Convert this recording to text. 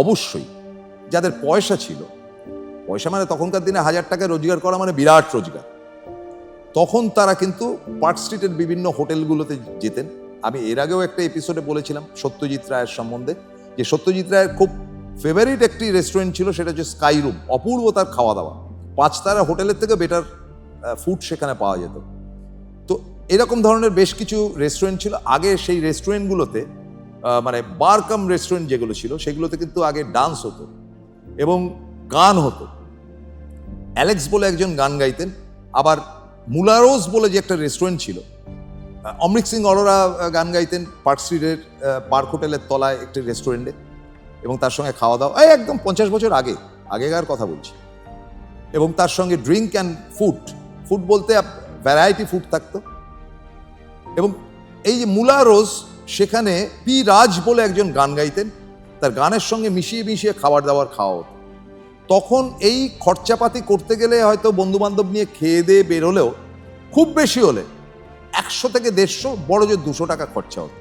অবশ্যই, যাদের পয়সা ছিল। পয়সা মানে তখনকার দিনে হাজার টাকা রোজগার করা মানে বিরাট রোজগার। তখন তারা কিন্তু পার্ক স্ট্রিটের বিভিন্ন হোটেলগুলোতে যেতেন। আমি এর আগেও একটা এপিসোডে বলেছিলাম সত্যজিৎ রায়ের সম্বন্ধে, যে সত্যজিৎ রায়ের খুব ফেভারিট একটি রেস্টুরেন্ট ছিল, সেটা হচ্ছে স্কাই রুম অপূর্ব তার খাওয়া দাওয়া পাঁচতারা হোটেলের থেকে বেটার ফুড সেখানে পাওয়া যেত। তো এরকম ধরনের বেশ কিছু রেস্টুরেন্ট ছিল। আগে সেই রেস্টুরেন্টগুলোতে মানে বার কাম রেস্টুরেন্ট যেগুলো ছিল, সেগুলোতে কিন্তু আগে ডান্স হতো এবং গান হতো। অ্যালেক্স বলে একজন গান গাইতেন, আবার মুলারোজ বলে যে একটা রেস্টুরেন্ট ছিল অমৃত সিং অরোরা গান গাইতেন পার্ক স্ট্রিটের পার্ক হোটেলের তলায় একটি রেস্টুরেন্টে এবং তার সঙ্গে খাওয়া দাওয়া, এই একদম পঞ্চাশ বছর আগে, আগেকার কথা বলছি। এবং তার সঙ্গে ড্রিঙ্ক অ্যান্ড ফুড ফুড বলতে ভ্যারাইটি ফুড থাকতো। এবং এই যে মুলা রোজ সেখানে পি রাজ বলে একজন গান গাইতেন, তার গানের সঙ্গে মিশিয়ে মিশিয়ে খাবার দাবার খাওয়া হতো। তখন এই খরচাপাতি করতে গেলে হয়তো বন্ধুবান্ধব নিয়ে খেয়ে দিয়ে বেরোলেও খুব বেশি হলে একশো থেকে দেড়শো, বড় যে দুশো টাকা খরচা হতো।